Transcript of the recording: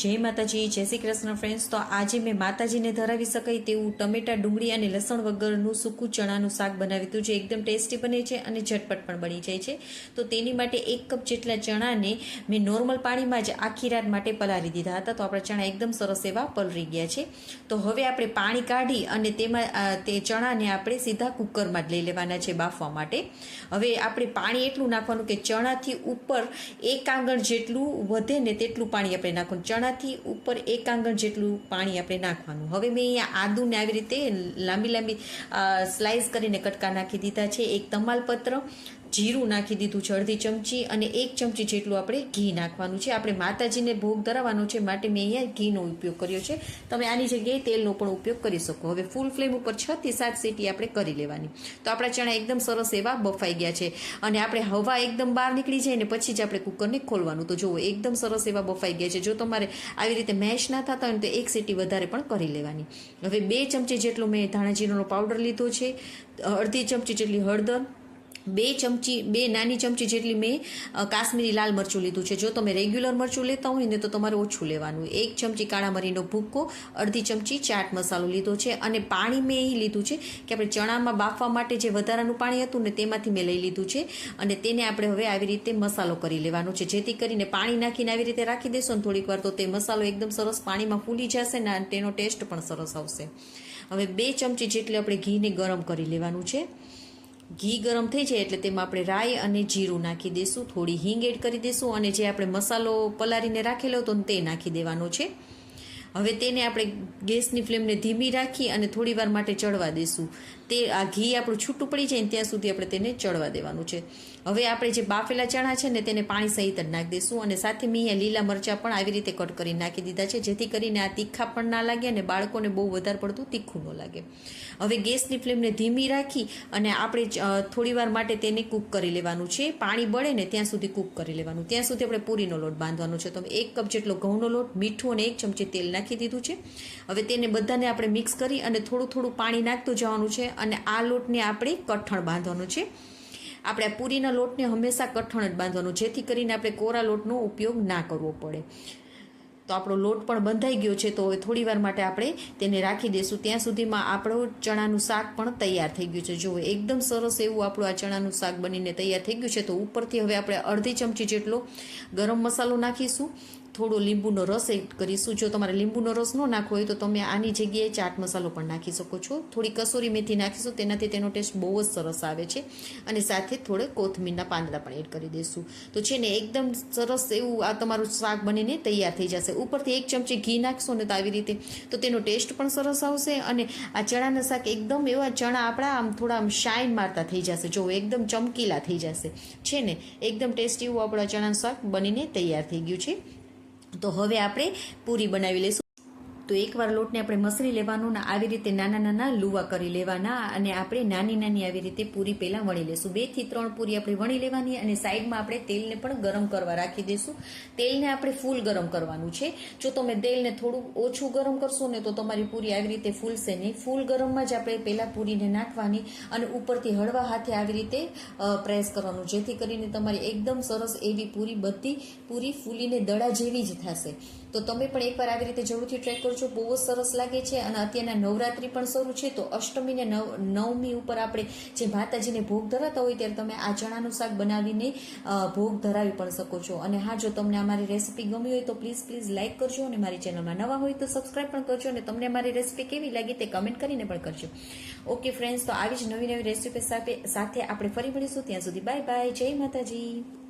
જય માતાજી, જય શ્રી કૃષ્ણ ફ્રેન્ડ્સ તો આજે મેં માતાજીને ધરાવી શકાય તેવું ટમેટા, ડુંગળી અને લસણ વગરનું સૂકું ચણાનું શાક બનાવ્યું હતું, જે એકદમ ટેસ્ટી બને છે અને ઝટપટ પણ બની જાય છે. તો તેની માટે એક કપ જેટલા ચણાને મેં નોર્મલ પાણીમાં જ આખી રાત માટે પલાળી દીધા હતા. તો આપણા ચણા એકદમ સરસ એવા પલળી ગયા છે. તો હવે આપણે પાણી કાઢી અને તેમાં તે ચણાને આપણે સીધા કુકરમાં જ લઈ લેવાના છે બાફવા માટે. હવે આપણે પાણી એટલું નાખવાનું કે ચણાથી ઉપર એક આંગણ જેટલું વધે ને તેટલું પાણી આપણે નાખવાનું. ચણાથી ઉપર એક આંગણ જેટલું પાણી આપણે નાખવાનું. હવે મેં અહીંયા આદુને આવી રીતે લાંબી લાંબી સ્લાઇસ કરીને કટકા નાખી દીધા છે. એક તમાલપત્ર જીરું નાખી દીધું છે, અડધી ચમચી અને એક ચમચી જેટલું આપણે ઘી નાખવાનું છે. આપણે માતાજીને ભોગ ધરાવવાનો છે માટે મેં અહીંયા ઘીનો ઉપયોગ કર્યો છે. તમે આની જગ્યાએ તેલનો પણ ઉપયોગ કરી શકો. હવે ફૂલ ફ્લેમ ઉપર છ થી સાત સીટી આપણે કરી લેવાની. તો આપણા ચણા એકદમ સરસ એવા બફાઈ ગયા છે અને આપણે હવા એકદમ બહાર નીકળી જાય ને પછી જ આપણે કુકરને ખોલવાનું. તો જુઓ, એકદમ સરસ એવા બફાઈ ગયા છે. જો તમારે આવી રીતે મેશ ના થતા હોય તો એક સીટી વધારે પણ કરી લેવાની. હવે બે ચમચી જેટલો મેં ધાણા જીરાનો પાવડર લીધો છે, અડધી ચમચી જેટલી હળદર બે ચમચી, બે નાની ચમચી જેટલી મેં કાશ્મીરી લાલ મરચું લીધું છે. જો તમે રેગ્યુલર મરચું લેતા હોય ને તો તમારે ઓછું લેવાનું. એક ચમચી કાળા મરીનો ભૂક્કો, અડધી ચમચી ચાટ મસાલો લીધો છે. અને પાણી મેં એ લીધું છે કે આપણે ચણામાં બાફવા માટે જે વધારાનું પાણી હતું ને તેમાંથી મેં લઈ લીધું છે. અને તેને આપણે હવે આવી રીતે મસાલો કરી લેવાનો છે. જેથી કરીને પાણી નાખીને આવી રીતે રાખી દેશો ને થોડીક વાર તો તે મસાલો એકદમ સરસ પાણીમાં ફૂલી જશે ને તેનો ટેસ્ટ પણ સરસ આવશે. હવે બે ચમચી જેટલી આપણે ઘીને ગરમ કરી લેવાનું છે. ઘી ગરમ થઈ જાય એટલે તેમાં આપણે રાઈ અને જીરું નાખી દઈશું થોડી હિંગ એડ કરી દઈશું અને જે આપણે મસાલો પલાળીને રાખેલો હતો તે નાખી દેવાનો છે. હવે તેને આપણે ગેસની ફ્લેમને ધીમી રાખી અને થોડી વાર માટે ચડવા દઈશું તે આ ઘી આપણું છૂટું પડી જાય ત્યાં સુધી આપણે તેને ચડવા દેવાનું છે. હવે આપણે જે બાફેલા ચણા છે ને તેને પાણી સહિત જ નાખી દઈશું અને સાથે મેં અહીંયા લીલા મરચાં પણ આવી રીતે કટ કરી નાખી દીધા છે, જેથી કરીને આ તીખા પણ ના લાગે અને બાળકોને બહુ વધારે પડતું તીખું ન લાગે. હવે ગેસની ફ્લેમને ધીમી રાખી અને આપણે થોડી વાર માટે તેને કૂક કરી લેવાનું છે. પાણી બળે ને ત્યાં સુધી કૂક કરી લેવાનું. ત્યાં સુધી આપણે પૂરીનો લોટ બાંધવાનો છે. તો એક કપ જેટલો ઘઉંનો લોટ, મીઠું અને એક ચમચી તેલ નાખી દીધું છે. હવે તેને બધાને આપણે મિક્સ કરી અને થોડું થોડું પાણી નાખતું જવાનું છે અને આ લોટને આપણે કઠણ બાંધવાનું છે. આપણે પૂરીના લોટને હંમેશા કઠણ જ બાંધવાનું, જેથી કરીને આપણે કોરા લોટનો ઉપયોગ ના કરવો પડે. તો આપણો લોટ પણ બંધાઈ ગયો છે, તો હવે થોડી વાર માટે આપણે તેને રાખી દઈશું. ત્યાં સુધીમાં આપણું ચણાનું શાક પણ તૈયાર થઈ ગયું છે. જુઓ એકદમ સરસ એવું આપણું આ ચણાનું શાક બનીને તૈયાર થઈ ગયું છે, તો ઉપરથી હવે આપણે અડધી ચમચી જેટલો ગરમ મસાલો નાખીશું. થોડો લીંબુનો રસ એડ કરીશું. જો તમારે લીંબુનો રસ ન નાખવો હોય તો તમે આની જગ્યાએ ચાટ મસાલો પણ નાખી શકો છો. થોડી કસૂરી મેથી નાખીશું, તેનાથી તેનો ટેસ્ટ બહુ જ સરસ આવે છે. અને સાથે થોડે કોથમીરના પાંદડા પણ એડ કરી દઈશું. તો છે ને, એકદમ સરસ એવું આ તમારું શાક બનીને તૈયાર થઈ જશે. ઉપરથી એક ચમચી ઘી નાખશો ને તો આવી રીતે તો તેનો ટેસ્ટ પણ સરસ આવશે અને આ ચણાના શાક એકદમ એવા ચણા આપણા આમ થોડા આમ શાઇન મારતા થઈ જશે. જો એકદમ ચમકીલા થઈ જશે. છે ને, એકદમ ટેસ્ટી એવું આપણા ચણાનું શાક બનીને તૈયાર થઈ ગયું છે. તો હવે આપણે પૂરી બનાવી લઈશું. તો એકવાર લોટને આપણે મસળી લેવાનું ને આવી રીતે નાના નાના લુવા કરી લેવાના અને આપણે નાની નાની આવી રીતે પૂરી પહેલાં વણી લેશું. બેથી ત્રણ પૂરી આપણે વણી લેવાની અને સાઈડમાં આપણે તેલને પણ ગરમ કરવા રાખી દઈશું તેલને આપણે ફૂલ ગરમ કરવાનું છે. જો તમે તેલને થોડું ઓછું ગરમ કરશો ને તો તમારી પૂરી આવી રીતે ફૂલશે નહીં. ફૂલ ગરમમાં જ આપણે પહેલાં પૂરીને નાખવાની અને ઉપરથી હળવા હાથે આવી રીતે પ્રેસ કરવાનું. જેથી કરીને તમારી એકદમ સરસ એવી પૂરી બધી પૂરી ફૂલીને દડા જેવી જ થશે. તો તમે પણ એકવાર આવી રીતે જરૂરથી ટ્રાય કરજો. બહુ જ સરસ લાગે છે અને અત્યારના નવરાત્રિ પણ શરૂ છે, તો અષ્ટમીને નવ, નવમી ઉપર આપણે જે માતાજીને ભોગ ધરાતા હોય ત્યારે તમે આ ચણાનું શાક બનાવીને ભોગ ધરાવી પણ શકો છો. અને હા, જો તમને અમારી રેસીપી ગમી હોય તો પ્લીઝ પ્લીઝ લાઇક કરજો અને મારી ચેનલમાં નવા હોય તો સબસ્ક્રાઇબ પણ કરજો અને તમને મારી રેસીપી કેવી લાગી તે કમેન્ટ કરીને પણ કરજો. ઓકે ફ્રેન્ડ્સ, તો આવી જ નવી નવી રેસીપી સાથે સાથે આપણે ફરી મળીશું. ત્યાં સુધી બાય બાય. જય માતાજી.